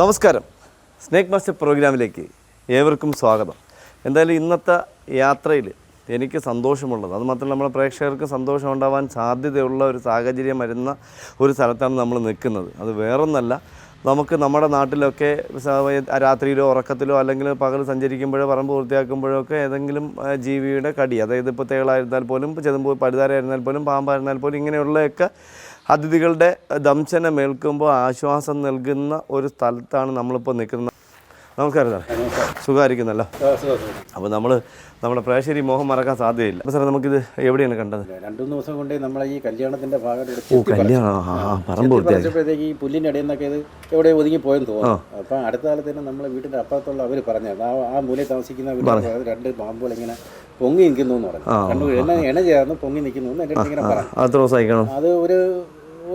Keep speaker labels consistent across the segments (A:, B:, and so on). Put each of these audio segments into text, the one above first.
A: നമസ്കാരം. Snake master പ്രോഗ്രാമിലേക്ക് ഏവർക്കും സ്വാഗതം. എന്തായാലും ഇന്നത്തെ യാത്രയിൽ എനിക്ക് സന്തോഷമുള്ളത്. അത് മാത്രമല്ല നമ്മുടെ പ്രേക്ഷകർക്ക് സന്തോഷം ഉണ്ടാവാൻ സാധ്യതയുള്ള ഒരു സാഹചര്യം വരുന്ന ഒരു സ്ഥലത്താണ് നമ്മൾ നിൽക്കുന്നത്. അത് വേറൊന്നല്ല നമുക്ക് നമ്മുടെ നാട്ടിലൊക്കെ രാത്രിയിലോ ഉറക്കത്തിലോ അല്ലെങ്കിൽ പകൽ സഞ്ചരിക്കുമ്പോഴോ പറമ്പ് വൃത്തിയാക്കുമ്പോഴോ ഒക്കെ ഏതെങ്കിലും ജീവിയുടെ കടി അതായത് ഇപ്പോൾ തേളായിരുന്നാൽ പോലും ചെതുമ്പ് പഴുതാരായിരുന്നാൽ പോലും പാമ്പായിരുന്നാൽ പോലും ഇങ്ങനെയുള്ളതൊക്കെ അതിഥികളുടെ ദംശനം ഏൽക്കുമ്പോൾ ആശ്വാസം നൽകുന്ന ഒരു സ്ഥലത്താണ് നമ്മളിപ്പോൾ നിൽക്കുന്നത്. നമസ്കാരം സാർ സുഖമായിരിക്കുന്നല്ലോ? അപ്പോൾ നമ്മൾ നമ്മുടെ പ്രേക്ഷരി മോഹം മറക്കാൻ സാധ്യതയില്ല. അപ്പോൾ സാറേ നമുക്കിത് എവിടെയാണ് കണ്ടത്?
B: രണ്ടുമൂന്ന് ദിവസം കൊണ്ട് നമ്മളെ ഈ കല്യാണത്തിന്റെ ഭാഗമായിട്ട്
A: ഓ കല്യാണം പറമ്പ് വൃത്തിയാക്കി.
B: പറിച്ചപ്പോഴത്തേക്ക് ഈ പുല്ലിന്റെ ഇടയിൽ നിന്നൊക്കെ ഇത് എവിടെ ഒതുങ്ങി പോയെന്ന് തോന്നുന്നു. അപ്പോൾ അടുത്ത കാലത്ത് തന്നെ നമ്മളെ വീടിന്റെ അപ്പുറത്തുള്ള അവർ പറഞ്ഞത്. ആ ആ മൂലയിൽ താമസിക്കുന്ന രണ്ട് പാമ്പുകൾ ഇങ്ങനെ പൊങ്ങി നിൽക്കുന്നു എന്ന് പറഞ്ഞു. കണ്ടു എണ്ണ എണ്ണ ചേർന്ന് പൊങ്ങി നിൽക്കുന്നു എന്ന് എന്റെ ഇങ്ങനെ പറഞ്ഞു.
A: അത്ര ദിവസം
B: അത് ഒരു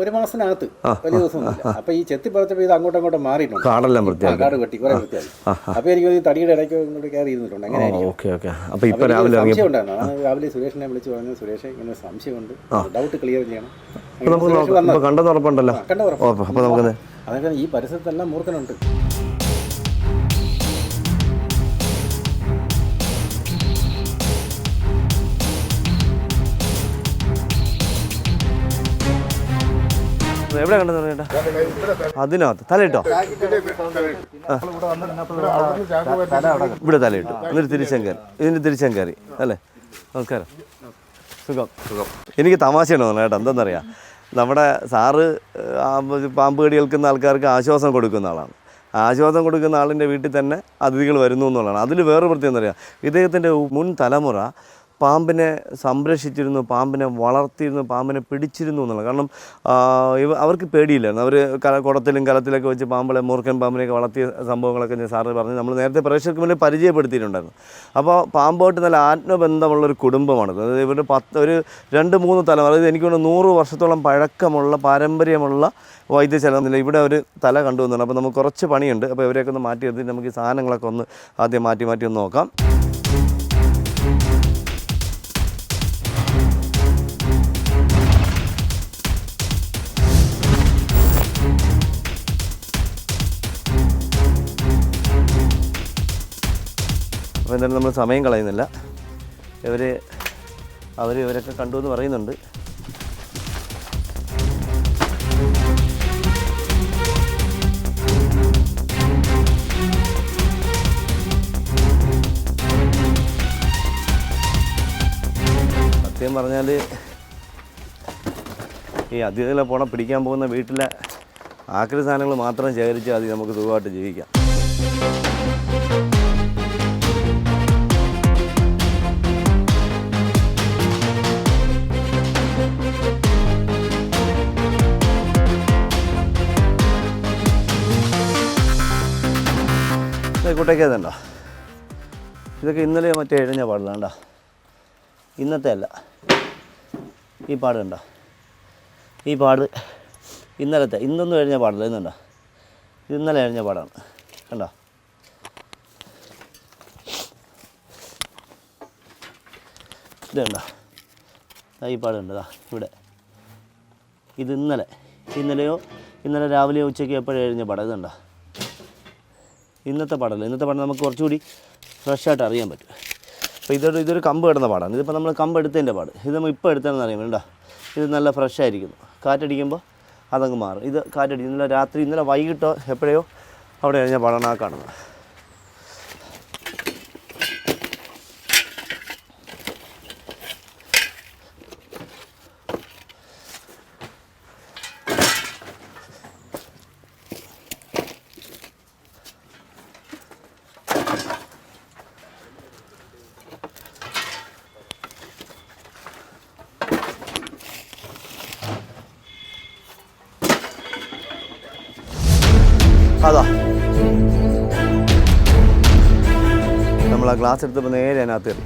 B: ഒരു മാസത്തിനകത്ത് വലിയ ദിവസം അപ്പൊ ഈ ചെത്തി പറിച്ചപ്പോൾ ഇത് അങ്ങോട്ടും അങ്ങോട്ടും മാറിയിട്ടുണ്ട്.
A: കാടെല്ലാം
B: ആ,
A: വൃത്തിയാക്കി.
B: കാട് കെട്ടി കുറെ വൃത്തിയായി അപ്പൊ എനിക്ക് ഈ തടിയുടെ ഇടയ്ക്ക് ഇങ്ങോട്ട് കയറി ഇരുന്നിട്ടുണ്ട്. അങ്ങനെ
A: ഓക്കെ രാവിലെ
B: സംശയം ഉണ്ടായിരുന്നു രാവിലെ സുരേഷിനെ വിളിച്ചു പറഞ്ഞു. സുരേഷ് ഇങ്ങനെ സംശയമുണ്ട്. ഡൗട്ട് ക്ലിയർ ചെയ്യണം.
A: കണ്ടെന്ന് ഉറപ്പുണ്ടല്ലോ.
B: അതൊക്കെ ഈ പരിസരത്തെല്ലാം മൂർഖനുണ്ട്.
A: എവിടെ കണ്ടെന്ന് പറഞ്ഞേട്ടാ അതിനകത്ത്. തലയിട്ടോ? ഇവിടെ തലയിട്ടു. എന്നിട്ട് തിരിച്ചങ്കറി കയറി തിരിച്ചങ്കറി അല്ലേ? നമസ്കാരം സുഖം. സുഖം എനിക്ക് തമാശയാണ് തോന്നുന്നത് കേട്ടോ. എന്താണെന്നറിയാം നമ്മുടെ സാറ് പാമ്പ് കടി കേൾക്കുന്ന ആൾക്കാർക്ക് ആശ്വാസം കൊടുക്കുന്ന ആളാണ്. ആശ്വാസം കൊടുക്കുന്ന ആളിന്റെ വീട്ടിൽ തന്നെ അതിഥികൾ വരുന്നു എന്നുള്ളതാണ്. അതിൽ വേറെ പ്രത്യേകം എന്താ പറയുക? ഇദ്ദേഹത്തിന്റെ മുൻ തലമുറ പാമ്പിനെ സംരക്ഷിച്ചിരുന്നു പാമ്പിനെ വളർത്തിയിരുന്നു പാമ്പിനെ പിടിച്ചിരുന്നു എന്നുള്ളത് കാരണം ഇവ അവർക്ക് പേടിയില്ലായിരുന്നു. അവർ കല കുടത്തിലും കലത്തിലൊക്കെ വെച്ച് പാമ്പുകളെ മൂർഖൻ പാമ്പിനെയൊക്കെ വളർത്തിയ സംഭവങ്ങളൊക്കെ ഞാൻ സാറ് പറഞ്ഞു. നമ്മൾ നേരത്തെ പ്രേക്ഷകർക്ക് മുന്നിൽ പരിചയപ്പെടുത്തിയിട്ടുണ്ടായിരുന്നു. അപ്പോൾ പാമ്പോട്ട് നല്ല ആത്മബന്ധമുള്ളൊരു കുടുംബമാണിത് അതായത് ഇവരുടെ പത്ത് ഒരു രണ്ട് മൂന്ന് തലമുറ അതായത് എനിക്കൊന്ന് നൂറ് വർഷത്തോളം പഴക്കമുള്ള പാരമ്പര്യമുള്ള വൈദ്യശാല ഇവിടെ ഒരു തല കണ്ടുവന്നുണ്ട് അപ്പോൾ നമുക്ക് കുറച്ച് പണിയുണ്ട്. അപ്പോൾ ഇവരെയൊക്കെ ഒന്ന് മാറ്റി എടുത്തിട്ട് നമുക്ക് ഈ സാധനങ്ങളൊക്കെ ഒന്ന് ആദ്യം മാറ്റി മാറ്റി ഒന്ന് നോക്കാം. അപ്പോൾ എന്തായാലും നമ്മൾ സമയം കളയുന്നില്ല. ഇവർ അവർ ഇവരൊക്കെ കണ്ടു എന്ന് പറയുന്നുണ്ട്. സത്യം പറഞ്ഞാൽ ഈ അതിഥികളെ പോണ പിടിക്കാൻ പോകുന്ന വീട്ടിലെ ആക്രി സാധനങ്ങൾ മാത്രം ശേഖരിച്ചാൽ അതി നമുക്ക് സുഖമായിട്ട് ജീവിക്കാം. കൂട്ടൊക്കെ അതുണ്ടോ ഇതൊക്കെ ഇന്നലെ മറ്റേ എഴുതിയ പാടില്ല കണ്ടോ? ഇന്നത്തെ അല്ല. ഈ പാട് കണ്ടോ? ഈ പാട് ഇന്നലത്തെ ഇന്നൊന്നും എഴുതിയ പാടില്ല ഇന്നുണ്ടോ? ഇത് ഇന്നലെ എഴുതിയ പാടാണ്. കണ്ടോ? ഇത് കണ്ടോ? ഈ പാടുണ്ട് ദാ ഇവിടെ. ഇത് ഇന്നലെ. ഇന്നലെയോ ഇന്നലെ രാവിലെയോ ഉച്ചയ്ക്ക് എപ്പോഴും എഴുതിയ പടം? ഇതുണ്ടോ ഇന്നത്തെ പാടല്ല. ഇന്നത്തെ പടം നമുക്ക് കുറച്ചുകൂടി ഫ്രഷായിട്ട് അറിയാൻ പറ്റും. അപ്പോൾ ഇതൊരു ഇതൊരു കമ്പ് കിടന്ന പാടാണ്. ഇതിപ്പോൾ നമ്മൾ കമ്പ് എടുത്തതിന്റെ പാട്. ഇത് നമ്മൾ ഇപ്പോൾ എടുത്തതെന്ന് അറിയാൻ വേണ്ട ഇത് നല്ല ഫ്രഷായിരിക്കുന്നു കാറ്റടിക്കുമ്പോൾ അതങ്ങ് മാറും. ഇത് കാറ്റടിക്കും. ഇന്നലെ രാത്രി ഇന്നലെ വൈകിട്ടോ എപ്പോഴയോ അവിടെ ഞാൻ പടമാണ് ആ കാണുന്നത്. അതാ. നമ്മൾ ആ ഗ്ലാസ് എടുത്തപ്പോൾ നേരെ അതിനകത്ത് കയറി.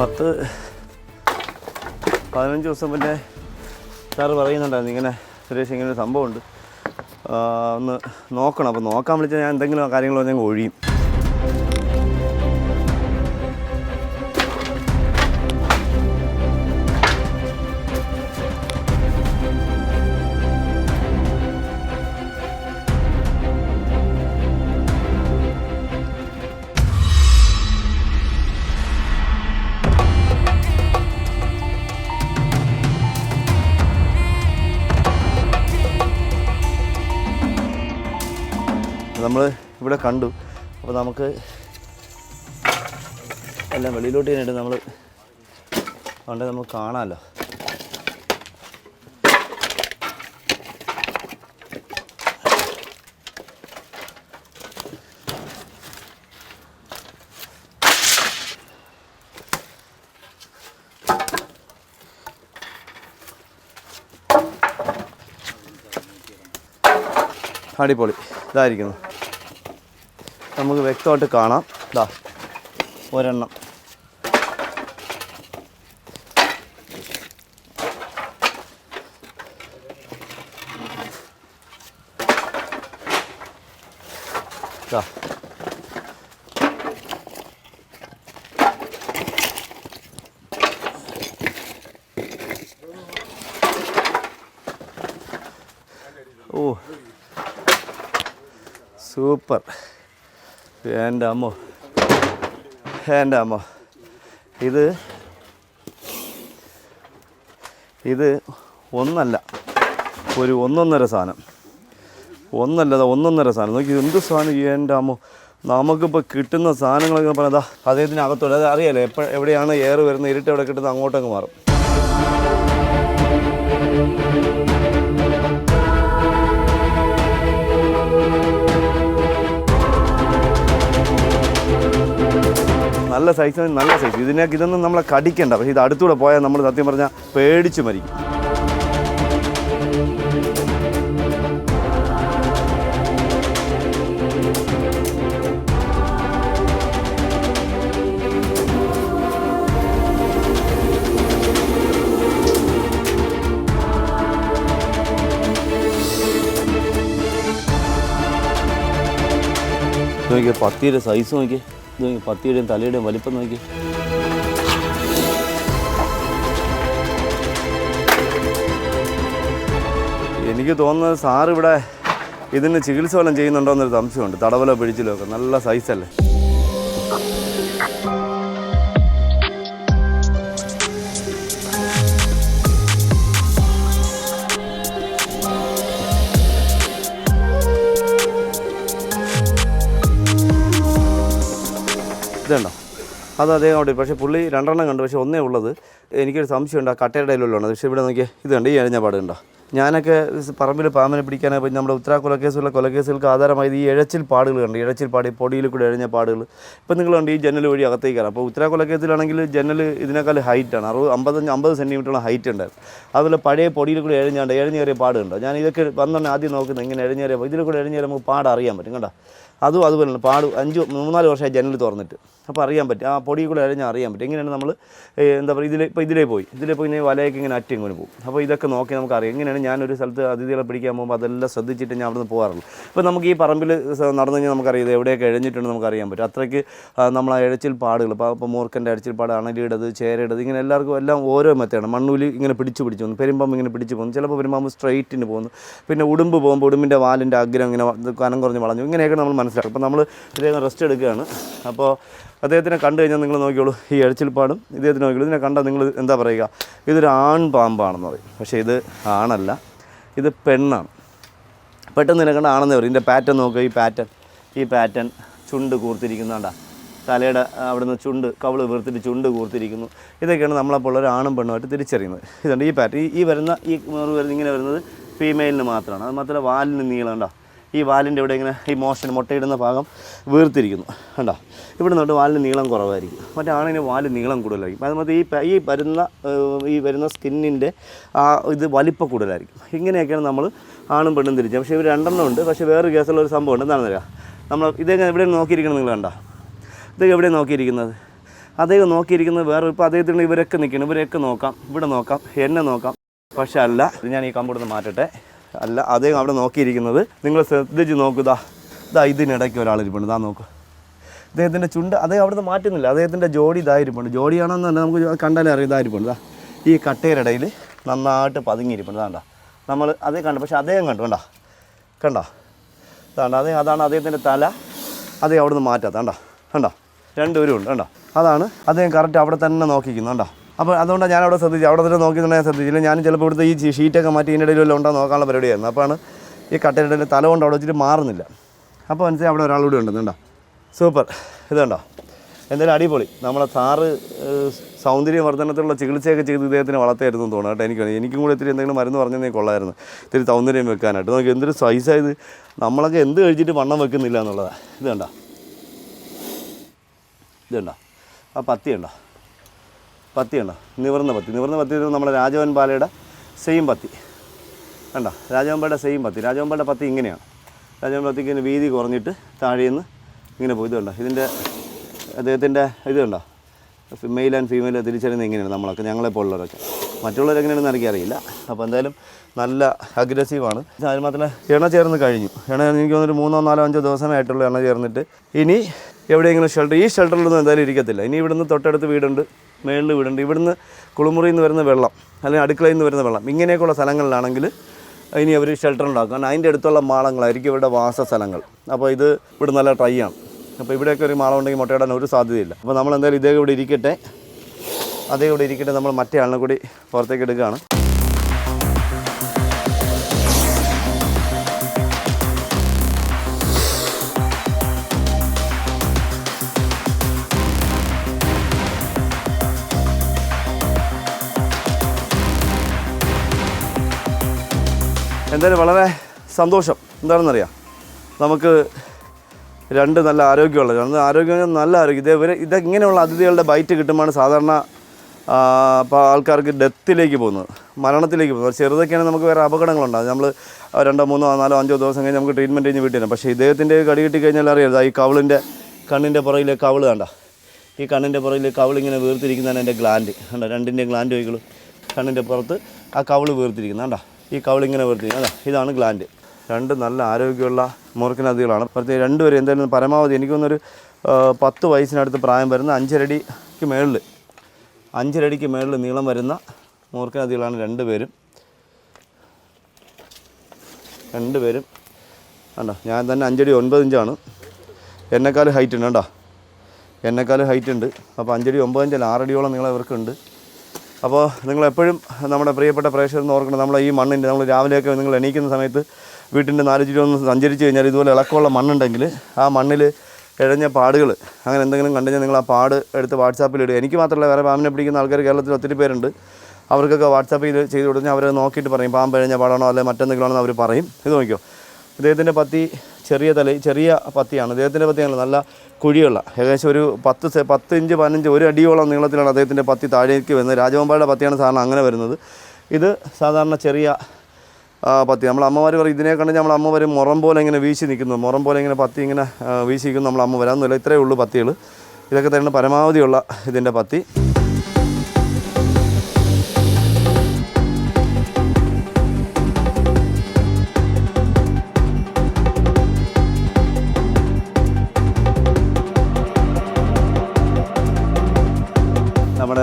A: പത്ത് പതിനഞ്ച് ദിവസം മുന്നേ സാറ് പറയുന്നുണ്ടായിരുന്നു ഇങ്ങനെ സുരേഷ് ഇങ്ങനെ ഒരു സംഭവമുണ്ട്. ഒന്ന് നോക്കണം. അപ്പോൾ നോക്കാൻ വിളിച്ചാൽ ഞാൻ എന്തെങ്കിലും കാര്യങ്ങളോ ഞാൻ ഒഴിയും. ഇവിടെ കണ്ടു. അപ്പോൾ നമുക്ക് എല്ലാം വെളിയിലോട്ട് കഴിഞ്ഞിട്ട് നമ്മൾ പണ്ട് നമ്മൾ കാണാമല്ലോ അടിപൊളി. ഇതായിരിക്കുന്നു. നമുക്ക് വ്യക്തമായിട്ട് കാണാം. ഇതാ ഒരെണ്ണം. ഓ. സൂപ്പർ. എന്റെ അമ്മോ? എന്റെ അമ്മോ? ഇത് ഇത് ഒന്നല്ല. ഒരു ഒന്നൊന്നര സാധനം. ഒന്നല്ല ഒന്നൊന്നര സാധനം. നോക്കി എന്ത് സാധനം എന്റെ അമ്മോ? നമുക്കിപ്പോൾ കിട്ടുന്ന സാധനങ്ങളൊക്കെ പറഞ്ഞതാ അദ്ദേഹത്തിനകത്തോടെ അത് അറിയാലോ എപ്പോൾ എവിടെയാണ് എയർ വരുന്നത് ഇരുട്ട് എവിടെ കിട്ടുന്നത് അങ്ങോട്ടങ്ങ് മാറും. നല്ല സൈസ് നല്ല സൈസ് ഇതിനൊക്കെ ഇതൊന്നും നമ്മളെ കടിക്കണ്ട. പക്ഷേ ഇത് അടുത്തൂടെ പോയാൽ നമ്മൾ സത്യം പറഞ്ഞാൽ പേടിച്ച് മരിക്കും. നോക്കിയേ പത്തിയുടെ സൈസ് നോക്കിയേ. ഇത് നോക്കി പത്തിയുടെയും തലയുടെയും വലിപ്പം നോക്കി. എനിക്ക് തോന്നുന്നത് സാറിവിടെ ഇതിന് ചികിത്സ വല്ലതും ചെയ്യുന്നുണ്ടോ എന്നൊരു സംശയമുണ്ട്. തടവലോ പിടിച്ചിലൊക്കെ നല്ല സൈസല്ലേ അത് അദ്ദേഹം അവിടെ പക്ഷേ പുള്ളി രണ്ടെണ്ണം കണ്ടു പക്ഷേ ഒന്നേ ഉള്ളത്. എനിക്കൊരു സംശയമുണ്ട് ആ കട്ടയുടെ ഇടയിലുള്ളതാണ് പക്ഷേ ഇവിടെ നോക്കിയാൽ ഇത് കണ്ട് ഈ എഴഞ്ഞ പാടുണ്ടോ ഞാനൊക്കെ പറമ്പിൽ പാമ്പിനെ പിടിക്കാനായി പോയി നമ്മുടെ ഉത്തര കൊലക്കേസുള്ള കൊലക്കേസുകൾക്ക് ആധാരമായത് ഈ ഇഴച്ചിൽ പാടുകൾ കണ്ട് ഇഴച്ചിൽ പാടി പൊടിയിൽ കൂടെ എഴഞ്ഞ പാടുകൾ. ഇപ്പം നിങ്ങൾ കണ്ട് ഈ ജനൽ വഴി അകത്തേക്ക് കയറാം. അപ്പോൾ ഉത്തര കൊലക്കേസിലാണെങ്കിൽ ജനൽ ഇതിനേക്കാൾ ഹൈറ്റാണ് അറുപത് അമ്പത്തഞ്ച് അമ്പത് സെന്റിമീറ്ററോളം ഹൈറ്റ് ഉണ്ടായിരുന്നു അതുപോലെ പഴയ പൊടിയിൽ കൂടെ എഴഞ്ഞാണ്ട് എഴഞ്ഞേറിയ പാടുണ്ടോ ഞാൻ ഇതൊക്കെ വന്നാണ് ആദ്യം നോക്കുന്നത് ഇങ്ങനെ എഴഞ്ഞേറിയ ഇതിൽ കൂടെ എഴഞ്ഞേറി നമുക്ക് പാടറിയാൻ പറ്റും കണ്ടോ? അതും അതുപോലെ തന്നെ പാട് അഞ്ച് മൂന്നാൽ വർഷമായി ജനൽ തുറന്നിട്ട്. അപ്പോൾ അറിയാൻ പറ്റും. ആ പൊടി കൂടെ അറിഞ്ഞാൽ അറിയാൻ പറ്റും. എങ്ങനെയാണ് നമ്മൾ എന്താ പറയുക ഇതിൽ ഇപ്പോൾ ഇതിലേ പോയി. ഇതിലേ പോയി ഇങ്ങനെ വലയൊക്കെ ഇങ്ങനെ അറ്റി ഇങ്ങനെ പോകും. അപ്പോൾ ഇതൊക്കെ നോക്കി നമുക്കറിയാം. എങ്ങനെയാണ് ഞാനൊരു സ്ഥലത്ത് അതിഥികളെ പിടിക്കാൻ പോകുമ്പോൾ അതെല്ലാം ശ്രദ്ധിച്ചിട്ട് ഞാൻ അവിടുന്ന് പോകാറുള്ളൂ. ഇപ്പോൾ നമുക്ക് ഈ പറമ്പിൽ നടന്നു കഴിഞ്ഞാൽ നമുക്കറിയാം ഇത് എവിടെയൊക്കെ എഴഞ്ഞിട്ടുണ്ട് നമുക്കറിയാൻ പറ്റും. അത്രയ്ക്ക് നമ്മൾ ആ പാടുകൾ. ഇപ്പോൾ ഇപ്പോൾ മൂർക്കന്റെ അഴച്ചിൽ പാട് അണലിയുടേത് ചേരയുടേത് ഇങ്ങനെ എല്ലാവർക്കും എല്ലാം ഓരോ മെത്തേഡാണ്. മണ്ണൂലി ഇങ്ങനെ പിടിച്ച് പിടിച്ച് പോകുന്നു. പെരുമ്പം ഇങ്ങനെ പിടിച്ച് പോകുന്നു. ചിലപ്പോൾ പെരുമ്പാമ്പ് സ്ട്രൈറ്റിന് പോകുന്നു. പിന്നെ ഉടുമ്പ് പോകുമ്പോൾ ഉടുമ്പിന്റെ വാലിന്റെ അഗ്രം ഇങ്ങനെ കനം കുറഞ്ഞ് വളഞ്ഞു. ഇങ്ങനെയൊക്കെ നമ്മൾ മനസ്സിലാക്കും അപ്പോൾ നമ്മൾ ഇദ്ദേഹം റെസ്റ്റ് എടുക്കുകയാണ്. അപ്പോൾ അദ്ദേഹത്തിനെ കണ്ടു കഴിഞ്ഞാൽ നിങ്ങൾ നോക്കിയോളൂ ഈ എഴച്ചിൽപ്പാടും ഇദ്ദേഹത്തിന് നോക്കിയോളൂ ഇതിനെ കണ്ടാൽ നിങ്ങൾ എന്താ പറയുക? ഇതൊരു ആൺ പാമ്പാണെന്ന് പറയും. പക്ഷേ ഇത് ആണല്ല ഇത് പെണ്ണാണ്. പെട്ടെന്ന് ഇതിനെ കണ്ട ആണെന്ന് പറയും. ഇതിന്റെ പാറ്റേൺ നോക്കുക ഈ പാറ്റേൺ ഈ പാറ്റേൺ ചുണ്ട് കൂർത്തിരിക്കുന്നതാണ്ട തലയുടെ അവിടുന്ന് ചുണ്ട് കവിൾ വീർത്തിട്ട് ചുണ്ട് കൂർത്തിരിക്കുന്നു. ഇതൊക്കെയാണ് നമ്മളപ്പോൾ ഒരു ആണും പെണ്ണുമായിട്ട് തിരിച്ചറിയുന്നത്. ഇതുണ്ട് ഈ പാറ്റ് ഈ വരുന്ന ഈ വരുന്ന ഇങ്ങനെ വരുന്നത് ഫീമെയിലിന് മാത്രമാണ്. അത് മാത്രമല്ല വാലിന് നീളം കണ്ടോ? ഈ വാലിന്റെ ഇവിടെ ഇങ്ങനെ ഈ മോഷൻ മുട്ടയിടുന്ന ഭാഗം വീർത്തിരിക്കുന്നു. കണ്ടോ? ഇവിടെ നിന്നോട്ട് വാലിന് നീളം കുറവായിരിക്കും. മറ്റേ ആണിന് വാൽ നീളം കൂടുതലായിരിക്കും. അതുപോലെ ഈ ഈ വരുന്ന ഈ വരുന്ന സ്കിന്നിന്റെ ആ ഇത് വലിപ്പം കൂടുതലായിരിക്കും. ഇങ്ങനെയൊക്കെയാണ് നമ്മൾ ആണും പെണ്ണും തിരിച്ചത്. പക്ഷേ ഇവർ രണ്ടെണ്ണം ഉണ്ട്. പക്ഷേ വേറൊരു കേസുള്ള ഒരു സംഭവം ഉണ്ട് എന്താണെന്ന് അറിയാം? നമ്മൾ ഇതെങ്ങനെ എവിടെയാണ് നോക്കിയിരിക്കണം നിങ്ങൾ കണ്ടോ? ഇതൊക്കെ എവിടെ നോക്കിയിരിക്കുന്നത്? അദ്ദേഹം നോക്കിയിരിക്കുന്നത് വേറെ ഇപ്പോൾ അദ്ദേഹത്തിന് ഇവരൊക്കെ നിൽക്കണം. ഇവരൊക്കെ നോക്കാം. ഇവിടെ നോക്കാം. എന്നെ നോക്കാം. പക്ഷേ അല്ല ഞാൻ ഈ കമ്പ്യൂട്ടർ മാറ്റട്ടെ. അല്ല അദ്ദേഹം അവിടെ നോക്കിയിരിക്കുന്നത്. നിങ്ങൾ ശ്രദ്ധിച്ച് നോക്കുക ഇതാ ഇതിനിടയ്ക്ക് ഒരാളിരിപ്പുണ്ട് ഇതാ നോക്കൂ. അദ്ദേഹത്തിന്റെ ചുണ്ട് അദ്ദേഹം അവിടുന്ന് മാറ്റുന്നില്ല. അദ്ദേഹത്തിന്റെ ജോഡി ഇതായിരിപ്പുണ്ട് ജോഡിയാണെന്ന് തന്നെ നമുക്ക് കണ്ടാലേ അറിയാം ഇതായിരിപ്പുണ്ട് ദാ. ഈ കട്ടയിലിടയിൽ നന്നായിട്ട് പതുങ്ങിയിരിപ്പുണ്ട് ഇതാണ്ട നമ്മൾ അതേ കണ്ടു പക്ഷേ അദ്ദേഹം കണ്ടു കണ്ടോ. കണ്ടോ. അതാണ്ട അതേ അതാണ് അദ്ദേഹത്തിന്റെ തല. അതേ അവിടുന്ന് മാറ്റാത്ത കണ്ടോ. കണ്ടോ. രണ്ടുപേരും ഉണ്ട് കണ്ടോ. അതാണ് അദ്ദേഹം കറക്റ്റ് അവിടെ തന്നെ നോക്കിക്കുന്നു കണ്ടോ. അപ്പോൾ അതുകൊണ്ടാണ് ഞാൻ അവിടെ ശ്രദ്ധിച്ചു അവിടെ തന്നെ നോക്കിയിട്ടുണ്ടെങ്കിൽ ഞാൻ ശ്രദ്ധിച്ചില്ല ഞാൻ ചിലപ്പോൾ ഇവിടുത്തെ ഈ ഷീറ്റൊക്കെ മാറ്റി ഇതിന്റെ ഇടയിൽ ഉണ്ടോ നോക്കാനുള്ള പരിപാടിയായിരുന്നു. അപ്പോഴാണ് ഈ കട്ടയുടെ തല കൊണ്ട് അവിടെ വെച്ചിട്ട് മാറുന്നില്ല. അപ്പോൾ മനസ്സിലായി അവിടെ ഒരാളൂടെ ഉണ്ട് കണ്ടോ? സൂപ്പർ. ഇത് കണ്ടോ? എന്തായാലും അടിപൊളി. നമ്മളെ സാറ് സൗന്ദര്യവർദ്ധനത്തിലുള്ള ചികിത്സയൊക്കെ ചെയ്ത് ഇദ്ദേഹത്തിന് വളർത്തായിരുന്നു തോന്നുന്നു കേട്ടോ എനിക്ക് എനിക്കും കൂടെ ഇത്തിരി എന്തെങ്കിലും മരുന്ന് പറഞ്ഞതിനെ കൊള്ളായിരുന്നു. ഇത്തിരി സൗന്ദര്യം വെക്കാനായിട്ട്. നമുക്ക് എന്തൊരു സൈസായത് നമ്മളൊക്കെ എന്ത് കഴിച്ചിട്ട് വണ്ണം വെക്കുന്നില്ല എന്നുള്ളതാണ് ഇത് കണ്ടോ? ഇത് കണ്ടോ? ആ പത്തി ഉണ്ടോ പത്തി ഉണ്ടോ നിവർന്ന പത്തി. നിവർന്ന പത്തി നമ്മുടെ രാജവൻ പാലയുടെ സെയിം പത്തി. കണ്ടോ? രാജവൻപായുടെ സെയിം പത്തി. രാജവൻപായുടെ പത്തി ഇങ്ങനെയാണ്. രാജവൻ പത്തിക്ക് ഇങ്ങനെ വീതി കുറഞ്ഞിട്ട് താഴേന്ന് ഇങ്ങനെ പോയി. ഇതുണ്ടോ ഇതിന്റെ അദ്ദേഹത്തിന്റെ ഇത് കണ്ടോ? മെയിൽ ആൻഡ് ഫീമെയിൽ തിരിച്ചറിയുന്നത് ഇങ്ങനെയാണ് നമ്മളൊക്കെ ഞങ്ങളെ പോലുള്ളവരൊക്കെ. മറ്റുള്ളവർ എങ്ങനെയാണെന്ന് എനിക്കറിയില്ല. അപ്പോൾ എന്തായാലും നല്ല അഗ്രസീവാണ് അതിന് മാത്രമല്ല എണ്ണ ചേർന്ന് കഴിഞ്ഞു. എണ്ണ എനിക്ക് തോന്നുന്നു മൂന്നോ നാലോ അഞ്ചോ ദിവസമേ ആയിട്ടുള്ളൂ എണ്ണ ചേർന്നിട്ട്. ഇനി എവിടെയെങ്കിലും ഷെൽട്ടർ ഈ ഷെൽട്ടറിലൊന്നും എന്തായാലും ഇരിക്കത്തില്ല. ഇനി ഇവിടുന്ന് തൊട്ടടുത്ത് വീടുണ്ട്. മേളിൽ വീടുണ്ട്. ഇവിടുന്ന് കുളിമുറിയിൽ നിന്ന് വരുന്ന വെള്ളം അല്ലെങ്കിൽ അടുക്കളയിൽ നിന്ന് വരുന്ന വെള്ളം ഇങ്ങനെയൊക്കെയുള്ള സ്ഥലങ്ങളിലാണെങ്കിൽ ഇനി അവർ ഷെൽട്ടർ ഉണ്ടാക്കും. കാരണം അതിന്റെ അടുത്തുള്ള മാളങ്ങളായിരിക്കും ഇവരുടെ വാസ സ്ഥലങ്ങൾ അപ്പോൾ ഇത് ഇവിടെ നല്ല ട്രൈ ആണ്. അപ്പോൾ ഇവിടെയൊക്കെ ഒരു മാളം ഉണ്ടെങ്കിൽ മുട്ടയിടാൻ ഒരു സാധ്യതയില്ല. അപ്പോൾ നമ്മൾ എന്തായാലും ഇതേ ഇവിടെ ഇരിക്കട്ടെ. അതേ ഇവിടെ ഇരിക്കട്ടെ. നമ്മൾ മറ്റേ ആളിനെ കൂടി പുറത്തേക്ക് എടുക്കുകയാണ്. എന്തായാലും വളരെ സന്തോഷം. എന്താണെന്നറിയാം? നമുക്ക് രണ്ട് നല്ല ആരോഗ്യമുള്ള രണ്ട് ആരോഗ്യം നല്ല ആരോഗ്യം. ഇതേപോലെ ഇത് ഇങ്ങനെയുള്ള അതിഥികളുടെ ബൈറ്റ് കിട്ടുമ്പോൾ സാധാരണ ആൾക്കാർക്ക് ഡെത്തിലേക്ക് പോകുന്നത് മരണത്തിലേക്ക് പോകുന്നത്. ചെറുതൊക്കെയാണെങ്കിൽ നമുക്ക് വേറെ അപകടങ്ങളുണ്ടാകും നമ്മൾ രണ്ടോ മൂന്നോ നാലോ അഞ്ചോ ദിവസം കഴിഞ്ഞ് നമുക്ക് ട്രീറ്റ്മെന്റ് കഴിഞ്ഞ് വീട്ടിൽ പക്ഷേ ഇദ്ദേഹത്തിന്റെ കടി കിട്ടി കഴിഞ്ഞാൽ അറിയാം ദാ ഈ കവിളിന്റെ കണ്ണിന്റെ പുറകിലെ കവിൾ കണ്ട ഈ കണ്ണിന്റെ പുറകിൽ കവിളിങ്ങനെ വീർത്തിരിക്കുന്നതാണ് എന്റെ ഗ്ലാൻഡ്. കണ്ട രണ്ടിന്റെ ഗ്ലാൻഡ് വൈകളും കണ്ണിന്റെ പുറത്ത് ആ കവിൾ വീർത്തിരിക്കുന്നത്. കണ്ട ഈ കവളിങ്ങനെ വരുത്തി. അതാ ഇതാണ് ഗ്ലാൻഡ് രണ്ട് നല്ല ആരോഗ്യമുള്ള മൂർഖനദികളാണ് പ്രത്യേകം രണ്ടുപേരും എന്തായാലും പരമാവധി എനിക്കൊന്നൊരു പത്ത് വയസ്സിനടുത്ത് പ്രായം വരുന്ന അഞ്ചരടിക്ക് മേളിൽ അഞ്ചരടിക്ക് മേളിൽ നീളം വരുന്ന മൂർഖനദികളാണ് രണ്ടുപേരും. രണ്ടുപേരും. കണ്ടോ ഞാൻ തന്നെ അഞ്ചടി ഒൻപത് ഇഞ്ചാണ്. എന്നെക്കാൾ ഹൈറ്റ് ഉണ്ട് കണ്ടോ? എന്നെക്കാൾ ഹൈറ്റ് ഉണ്ട്. അപ്പോൾ അഞ്ചടി ഒമ്പത് ഇഞ്ചല്ല ആറടിയോളം നീളം ഇവർക്കുണ്ട്. അപ്പോൾ നിങ്ങൾ എപ്പോഴും നമ്മുടെ പ്രിയപ്പെട്ട പ്രേക്ഷകർ ഓർക്കണം നമ്മളെ ഈ മണ്ണിന്റെ നമ്മൾ രാവിലെയൊക്കെ നിങ്ങൾ എണീക്കുന്ന സമയത്ത് വീട്ടിന്റെ നാല് ചുറ്റും ഒന്ന് സഞ്ചരിച്ച് കഴിഞ്ഞാൽ ഇതുപോലെ ഇളക്കമുള്ള മണ്ണുണ്ടെങ്കിൽ ആ മണ്ണിൽ ഇഴഞ്ഞ പാടുകൾ അങ്ങനെ എന്തെങ്കിലും കണ്ടുകഴിഞ്ഞാൽ നിങ്ങൾ ആ പാട് എടുത്ത് വാട്സാപ്പിൽ ഇടുക. എനിക്ക് മാത്രമല്ല വേറെ പാമ്പിനെ പിടിക്കുന്ന ആൾക്കാർ കേരളത്തിൽ ഒത്തിരി പേരുണ്ട്. അവർക്കൊക്കെ വാട്സാപ്പിൽ ചെയ്ത് കൊടുത്താൽ അവർ നോക്കിയിട്ട് പറയും പാമ്പ് ഇഴഞ്ഞ പാടാണോ അല്ലെങ്കിൽ മറ്റെന്തെങ്കിലും ആണെന്ന് അവർ പറയും. ഇത് നോക്കിയോ ഇദ്ദേഹത്തിന്റെ പത്തി ചെറിയ തല ചെറിയ പത്തിയാണ്. അദ്ദേഹത്തിന്റെ പത്തിയാണ് നല്ല കുഴിയുള്ള ഏകദേശം ഒരു പത്ത് പത്ത് ഇഞ്ച് പതിനഞ്ച് ഒരു അടിയോളം നീളത്തിലാണ് അദ്ദേഹത്തിന്റെ പത്തി താഴേക്ക് വരുന്നത്. രാജവമ്പായുടെ പത്തിയാണ് സാധാരണ അങ്ങനെ വരുന്നത്. ഇത് സാധാരണ ചെറിയ പത്തി. നമ്മൾ അമ്മമാർ പറയും ഇതിനെ കണ്ട് നമ്മൾ അമ്മ വരും മുറം പോലെ ഇങ്ങനെ വീശി നിൽക്കുന്നു. മുറം പോലെ ഇങ്ങനെ പത്തി ഇങ്ങനെ വീശി നിൽക്കുന്നു നമ്മൾ അമ്മ വരാമെന്നില്ല ഇത്രയേ ഉള്ളൂ പത്തികൾ ഇതൊക്കെ തന്നെ പരമാവധിയുള്ള ഇതിന്റെ പത്തി.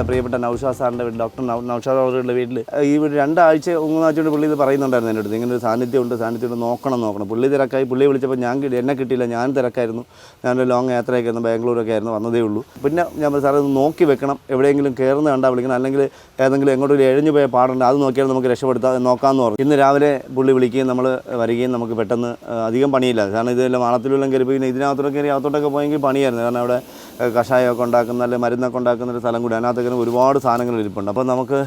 A: പ്രിയപ്പെട്ട നൗഷാദ് സാറിന്റെ വീട് ഡോക്ടർ നൗ നൗഷാദ് അവരുടെ വീട്ടിൽ ഈ ഒരു രണ്ടാഴ്ച മൂന്നാഴ്ച കൊണ്ട് പുള്ളി ഇത് പറയുന്നുണ്ടായിരുന്നു എന്റെ അടുത്ത്. ഇങ്ങനെ ഒരു സാന്നിധ്യമുണ്ട് സാന്നിധ്യമുണ്ട് നോക്കണം നോക്കണം. പുള്ളി തിരക്കായി. പുള്ളി വിളിച്ചപ്പോൾ ഞാൻ എന്നെ കിട്ടിയില്ല ഞാൻ തിരക്കായിരുന്നു. ഞാനൊരു ലോങ് യാത്രയൊക്കെ ആയിരുന്നു ബാംഗ്ലൂരൊക്കെ ആയിരുന്നു വന്നതേ ഉള്ളൂ. പിന്നെ ഞാൻ സാറേ ഇത് നോക്കി വെക്കണം. എവിടെയെങ്കിലും കയറുന്ന കണ്ടാൽ വിളിക്കണം. അല്ലെങ്കിൽ ഏതെങ്കിലും എങ്ങോട്ടും എഴഞ്ഞു പോയ പാടുണ്ട് അത് നോക്കിയാൽ നമുക്ക് രക്ഷപ്പെടുത്താം നോക്കാമെന്ന് പറഞ്ഞു. ഇന്ന് രാവിലെ പുള്ളി വിളിക്കുകയും നമ്മൾ വരികയും നമുക്ക് പെട്ടെന്ന് അധികം പണിയില്ല. കാരണം ഇതെല്ലാം മാളത്തിലെല്ലാം കയറി പിന്നെ ഇതിനകത്തോടെ കയറി അകത്തോട്ടൊക്കെ പോയെങ്കിൽ പണിയായിരുന്നു. കാരണം അവിടെ കഷായമൊക്കെ ഉണ്ടാക്കുന്ന അല്ലെങ്കിൽ മരുന്നൊക്കെ ഉണ്ടാക്കുന്ന ഒരു സ്ഥലം കൂടി. അതിനകത്തേക്ക് ഒരുപാട് സാധനങ്ങൾ ഇരിപ്പുണ്ട്. അപ്പോൾ നമുക്ക്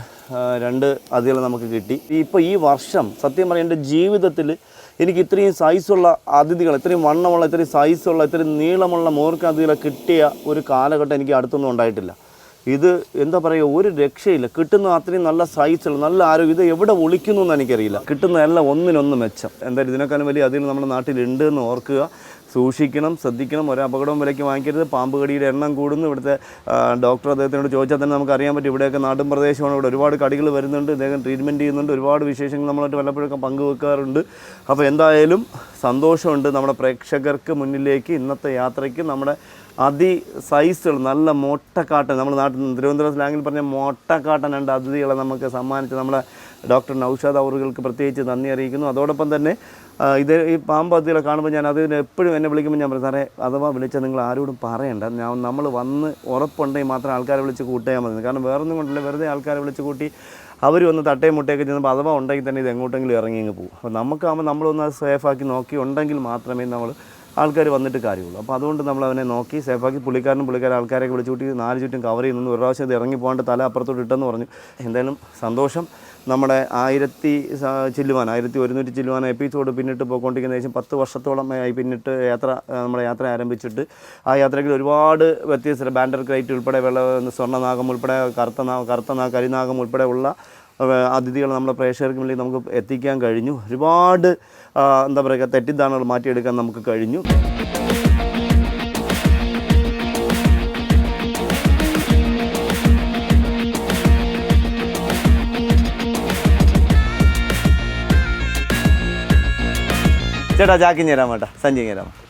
A: രണ്ട് അതികൾ നമുക്ക് കിട്ടി. ഇപ്പോൾ ഈ വർഷം സത്യം പറയാം എന്റെ ജീവിതത്തിൽ എനിക്ക് ഇത്രയും സൈസുള്ള അതിഥികൾ ഇത്രയും വണ്ണമുള്ള ഇത്രയും സൈസുള്ള ഇത്രയും നീളമുള്ള മോർക്ക് അതിഥികളെ കിട്ടിയ ഒരു കാലഘട്ടം എനിക്ക് അടുത്തൊന്നും ഉണ്ടായിട്ടില്ല. ഇത് എന്താ പറയുക ഒരു രക്ഷയില്ല. കിട്ടുന്ന അത്രയും നല്ല സൈസുള്ള നല്ല ആരോഗ്യം. ഇത് എവിടെ ഒളിക്കുന്നു എന്ന് എനിക്കറിയില്ല. കിട്ടുന്നതെല്ലാം ഒന്നിനൊന്ന് മെച്ചം. എന്തായാലും ഇതിനേക്കാളും വലിയ അതിൽ നമ്മുടെ നാട്ടിലുണ്ട് എന്ന് ഓർക്കുക. സൂക്ഷിക്കണം ശ്രദ്ധിക്കണം ഒരു അപകടവും വിലയ്ക്ക് വാങ്ങിക്കരുത്. പാമ്പ് കടിയുടെ എണ്ണം കൂടുന്നു. ഇവിടുത്തെ ഡോക്ടർ അദ്ദേഹത്തിനോട് ചോദിച്ചാൽ തന്നെ നമുക്ക് അറിയാൻ പറ്റും. ഇവിടെയൊക്കെ നാട്ടും പ്രദേശമാണ്. ഇവിടെ ഒരുപാട് കടികൾ വരുന്നുണ്ട്. ഇദ്ദേഹം ട്രീറ്റ്മെന്റ് ചെയ്യുന്നുണ്ട്. ഒരുപാട് വിശേഷങ്ങൾ നമ്മളായിട്ട് വല്ലപ്പോഴൊക്കെ പങ്കുവെക്കാറുണ്ട്. അപ്പോൾ എന്തായാലും സന്തോഷമുണ്ട് നമ്മുടെ പ്രേക്ഷകർക്ക് മുന്നിലേക്ക്. ഇന്നത്തെ യാത്രയ്ക്ക് നമ്മുടെ അതി സൈസുകൾ നല്ല മൊട്ടക്കാട്ടൻ. നമ്മൾ നാട്ടിൽ തിരുവനന്തപുരം സ്ലാങ്ങിൽ പറഞ്ഞ മൊട്ടക്കാട്ടൻ രണ്ട് അതിഥികളെ നമുക്ക് സമ്മാനിച്ച് നമ്മളെ ഡോക്ടർ നൌഷാദ് അവറുകൾക്ക് പ്രത്യേകിച്ച് നന്ദി അറിയിക്കുന്നു. അതോടൊപ്പം തന്നെ ഇത് ഈ പാമ്പ് അതിഥികളെ കാണുമ്പോൾ ഞാൻ അതിന് എപ്പോഴും എന്നെ വിളിക്കുമ്പോൾ ഞാൻ പറയും സാറേ അഥവാ വിളിച്ചാൽ നിങ്ങൾ ആരോടും പറയണ്ട. ഞാൻ നമ്മൾ വന്ന് ഉറപ്പുണ്ടെങ്കിൽ മാത്രം ആൾക്കാരെ വിളിച്ച് കൂട്ടിയാൽ മതി. കാരണം വേറൊന്നും കൊണ്ടല്ല വെറുതെ ആൾക്കാരെ വിളിച്ച് കൂട്ടി അവർ വന്ന് തട്ടയും മുട്ടയൊക്കെ ചെന്നപ്പോൾ അഥവാ ഉണ്ടെങ്കിൽ തന്നെ ഇത് എങ്ങോട്ടെങ്കിലും ഇറങ്ങി അങ്ങ് പോകും. അപ്പോൾ നമുക്കാകുമ്പോൾ നമ്മളൊന്ന് സേഫാക്കി നോക്കി ഉണ്ടെങ്കിൽ മാത്രമേ നമ്മൾ ആൾക്കാർ വന്നിട്ട് കാര്യമുള്ളൂ. അപ്പോൾ അതുകൊണ്ട് നമ്മൾ അവനെ നോക്കി സേഫാക്കി പുള്ളിക്കാരനും പുള്ളിക്കാരൻ ആൾക്കാരെയൊക്കെ വിളിച്ചു കൂട്ടി നാല് ചുറ്റും കവർ ചെയ്യുന്നു ഒരു പ്രാവശ്യം ഇത് ഇറങ്ങി പോകാണ്ട് തല അപ്പുറത്തോട്ട് ഇട്ടെന്ന് പറഞ്ഞു. എന്തായാലും സന്തോഷം. നമ്മുടെ ആയിരത്തി ചില്ലുവാൻ ആയിരത്തി ഒരുന്നൂറ്റി ചില്ലുവാൻ എപ്പിസോഡ് പിന്നിട്ട് പോയിക്കൊണ്ടിരിക്കുന്ന ശേഷം പത്ത് വർഷത്തോളം പിന്നിട്ട് യാത്ര നമ്മുടെ യാത്ര ആരംഭിച്ചിട്ട്. ആ യാത്രയ്ക്ക് ഒരുപാട് വ്യത്യസ്ത ബാൻഡർ ക്രൈറ്റ് ഉൾപ്പെടെ വെള്ള സ്വർണനാഗം ഉൾപ്പെടെ കറുത്ത കറുത്ത കരിനാഗം ഉൾപ്പെടെ ഉള്ള അതിഥികൾ നമ്മുടെ പ്രേക്ഷകർക്ക് മുന്നിൽ നമുക്ക് എത്തിക്കാൻ കഴിഞ്ഞു. ഒരുപാട് എന്താ പറയുക തെറ്റിദ്ധാരണകൾ മാറ്റിയെടുക്കാൻ നമുക്ക് കഴിഞ്ഞു. ചേട്ടാ തരാം വേട്ടാ സഞ്ജയ് തരാം.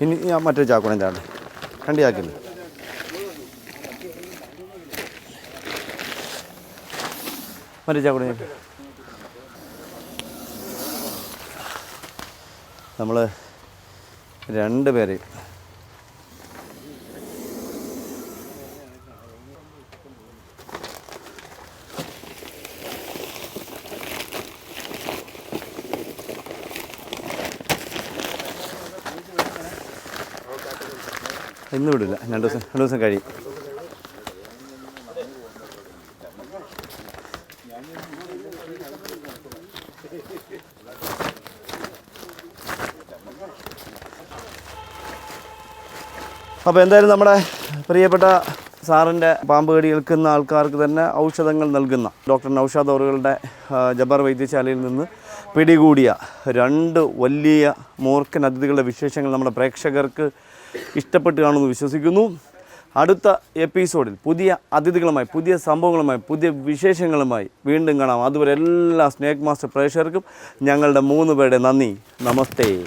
A: ഇനി ഞാൻ മറ്റൊരു ചാക്കുണം ചാട്ടെ രണ്ട് ചാക്കില്ല? മറ്റേ ചാക്കുണം നമ്മൾ രണ്ട് പേര് ഇന്ന് വിടില്ല. രണ്ട് ദിവസം രണ്ട് ദിവസം കഴിയും. അപ്പോൾ എന്തായാലും നമ്മുടെ പ്രിയപ്പെട്ട സാറിന്റെ പാമ്പ് കടി ഏൽക്കുന്ന ആൾക്കാർക്ക് തന്നെ ഔഷധങ്ങൾ നൽകുന്ന ഡോക്ടർ നൌഷാദ് അവറുകളുടെ ജബാർ വൈദ്യശാലയിൽ നിന്ന് പിടികൂടിയ രണ്ട് വലിയ മൂർഖൻ അതിഥികളുടെ വിശേഷങ്ങൾ നമ്മുടെ പ്രേക്ഷകർക്ക് ഇഷ്ടപ്പെട്ട് കാണുമെന്ന് വിശ്വസിക്കുന്നു. അടുത്ത എപ്പിസോഡിൽ പുതിയ അതിഥികളുമായി പുതിയ സംഭവങ്ങളുമായി പുതിയ വിശേഷങ്ങളുമായി വീണ്ടും കാണാം. അതുവരെ എല്ലാ സ്നേക് മാസ്റ്റർ പ്രേക്ഷകർക്കും ഞങ്ങളുടെ മൂന്ന് പേരുടെ നന്ദി. നമസ്തേ.